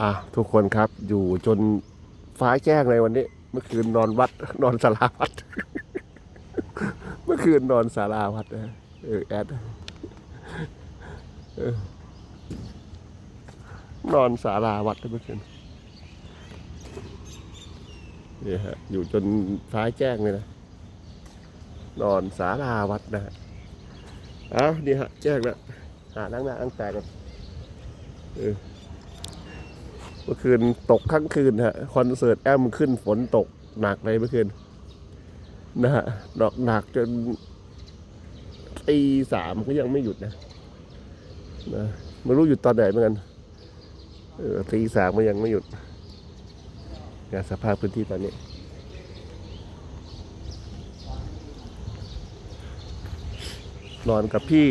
อะทุกคนครับอยู่จนฟ้าแจ้งเลยวันนี้ เมื่อคืนนอนวัด นอนสาราวัด เมื่อคืนนอนสาราวัดนะเออแอดเออนอนสาราวัดเมื่อคืนนี่ฮะอยู่จนฟ้าแจ้งเลยนะ นอนสาราวัดนะฮะเอ้านี่ฮะแจ้งแล้วหานั่งหน้าอังแต่กันเออ เมื่อคืนตกทั้งคืนฮะคอนเสิร์ตแอมขึ้นฝนตกหนักเลยเมื่อคืนนะฮะดอกหนักจนตีสามก็ยังไม่หยุดนะนะไม่รู้หยุดตอนไหนเหมือนกันตีสามก็ยังไม่หยุดเนี่ยสภาพพื้นที่ตอนนี้นอนกับพี่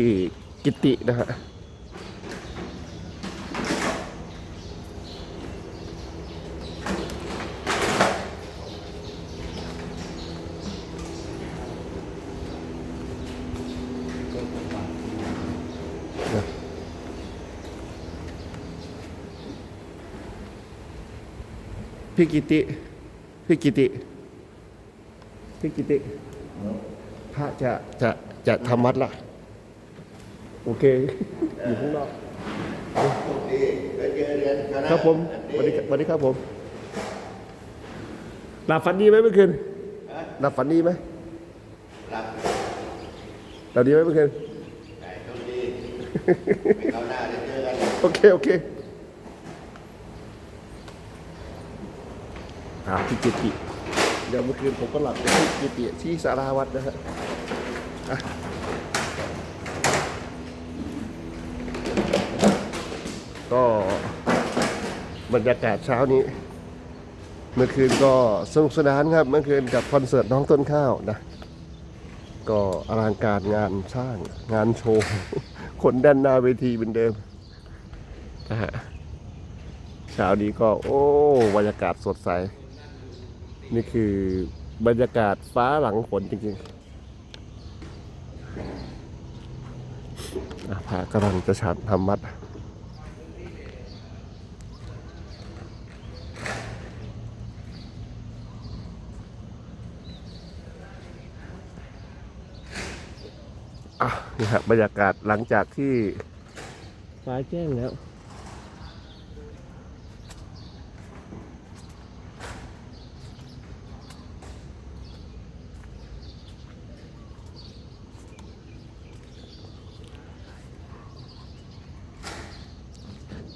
กิตินะฮะ พี่กิติพี่กิติพี่กิติ พระจะจะจะทำวัดละโอเค อยู่ข้างนอกดีไปเจอเรียนคณะครับผมสวัสดีครับสวัสดีครับผมหลับฝันดีไหมเมื่อคืนหลับฝันดีไหมหลับหลับดีไหมเมื่อคืนไก่โชคดีไปเขาวหน้าได้เจอกันโอเค โอเค ถามพี่กิติเดี๋ยวเมื่อคืนผมก็หลับกับพี่กิติที่สาราวัดนะฮะอะก็บรรยากาศเช้านี้ เมื่อคืนก็สนุกสนานครับ เมื่อคืนกับคอนเสิร์ตน้องต้นข้าวนะ ก็อลังการงานสร้างงานโชว์คนด้านหน้าเวทีเป็นเดิมนะฮะเช้านี้ก็โอ้บรรยากาศสดใส นี่คือบรรยากาศฟ้าหลังฝนจริงๆอะพระกำลังจะฉันทำมัดอะนี่ครับบรรยากาศหลังจากที่ฟ้าแจ้งแล้ว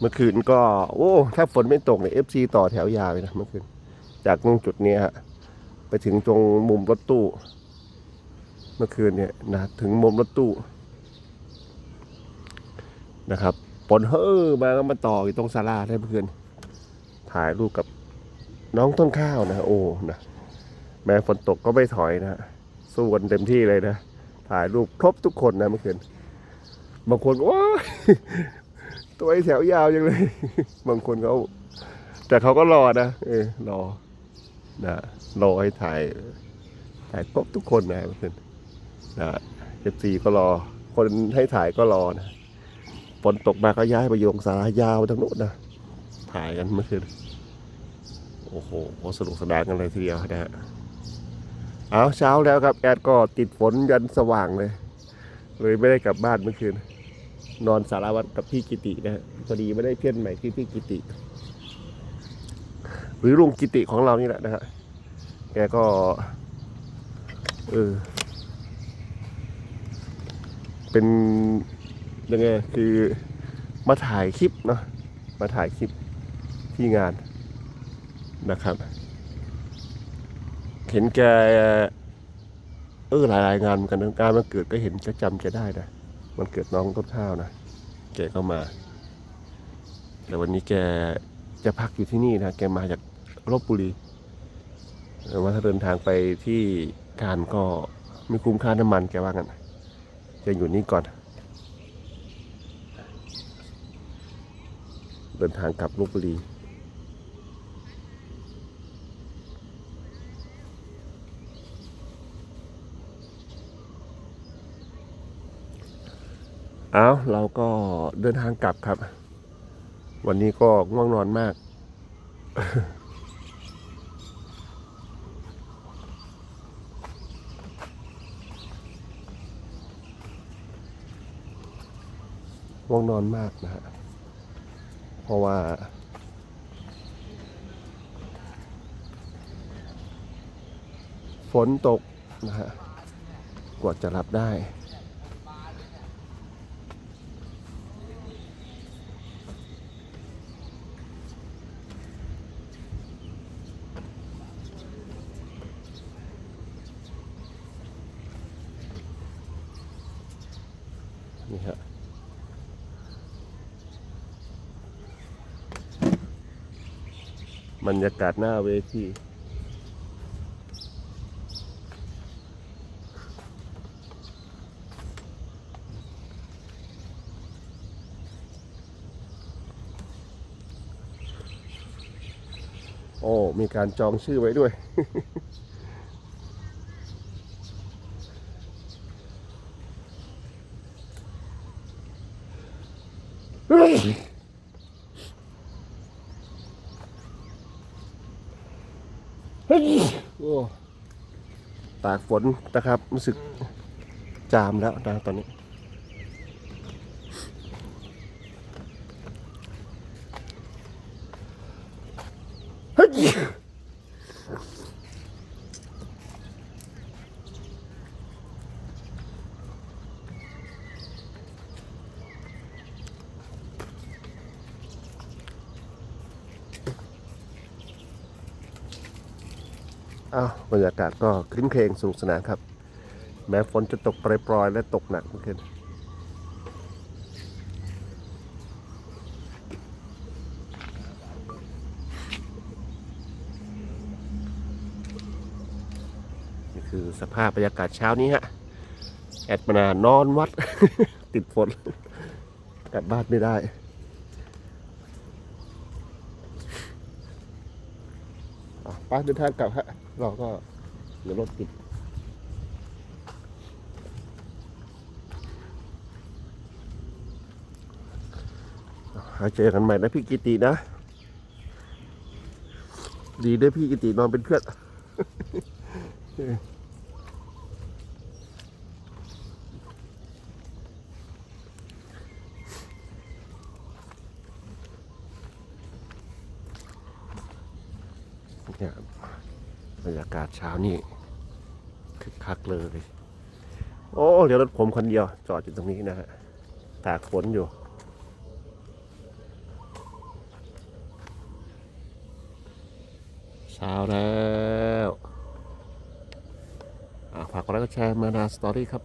เมื่อคืนก็ โอ้ ถ้าฝนไม่ตกเนี่ยเอฟซีต่อแถวยาวเลยนะเมื่อคืน จากตรงจุดเนี้ยฮะไปถึงตรงมุมรถตู้ เมื่อคืนเนี่ยนะถึงมุมรถตู้นะครับปนเฮ้อมาก็มาต่ออยู่ตรงศาลาได้เมื่อคืนถ่ายรูปกับน้องต้นข้าวนะ โอ้นะแม้ฝนตกก็ไม่ถอยนะสู้กันเต็มที่เลยนะถ่ายรูปครบทุกคนนะเมื่อคืนบางคนว้า ตัวไอ้แถวยาวจังเลย บางคนเขาแต่เขาก็รอนะเออรอนะรอให้ถ่ายถ่ายครบทุกคนนะเมื่อคืนนะเอฟซีก็รอ คนให้ถ่ายก็รอนะฝนตกมาก็ย้ายไปโยงสารายาวทั้งโน้นนะถ่ายกันเมื่อคืนโอ้โหสนุกสนานกันเลยทีเดียวนะฮะเอาเช้าแล้วครับแอดก็ติดฝนยันสว่างเลย เลยไม่ได้กลับบ้านเมื่อคืน นอนสารวัตรกับพี่กิตินะฮะพอดีไม่ได้เพื่อนใหม่ที่พี่กิติ หรือลุงกิติของเรานี่แหละนะฮะแกก็เออเป็นยังไงคือมาถ่ายคลิปเนาะมาถ่ายคลิปที่งานนะครับ เห็นแกเออหลายๆงานเหมือนกันงานมันเกิดก็เห็นก็จำแกได้นะ มันเกิดน้องต้นข้าวนะ แกก็มา แต่วันนี้แกจะพักอยู่ที่นี่นะ แกมาจากลบบุรีว่าถ้าเดินทางไปที่การก็ไม่คุ้มค่าน้ำมันแกว่างั้นจะอยู่นี่ก่อน เดินทางกลับลบบุรี เอาเราก็เดินทางกลับครับ วันนี้ก็ง่วงนอนมาก ง่วงนอนมากนะฮะ เพราะว่า ฝนตกนะฮะ กว่าจะรับได้ นี่ฮะบรรยากาศหน้าเวทีโอ้ มีการจองชื่อไว้ด้วย เฮ้ยเฮ้ย โอ้ตากฝนนะครับ รู้สึกจามแล้วนะตอนนี้ เฮ้ย อ้าวบรรยากาศก็คลิ้นเคงสนุกสนานครับ แม้ฝนจะตกปรอยๆ และตกหนักเมื่อคืนนี่คือสภาพบรรยากาศเช้านี้ฮะ แอดมานานอนวัด ติดฝนกลับบ้านไม่ได้ อะไปเดินทางกลับฮะเราก็เดี๋ยวรถติดหาเจอกันใหม่นะพี่กิตินะ ดีด้วยพี่กิตินอนเป็นเพื่อน เนี่ยบรรยากาศเช้านี่คึกคักเลย โอ้เดี๋ยวรถผมคนเดียว จอดอยู่ตรงนี้นะฮะตากฝนอยู่ เช้าแล้วฝากกดไลค์กดแชร์มานาสตอรี่ครับ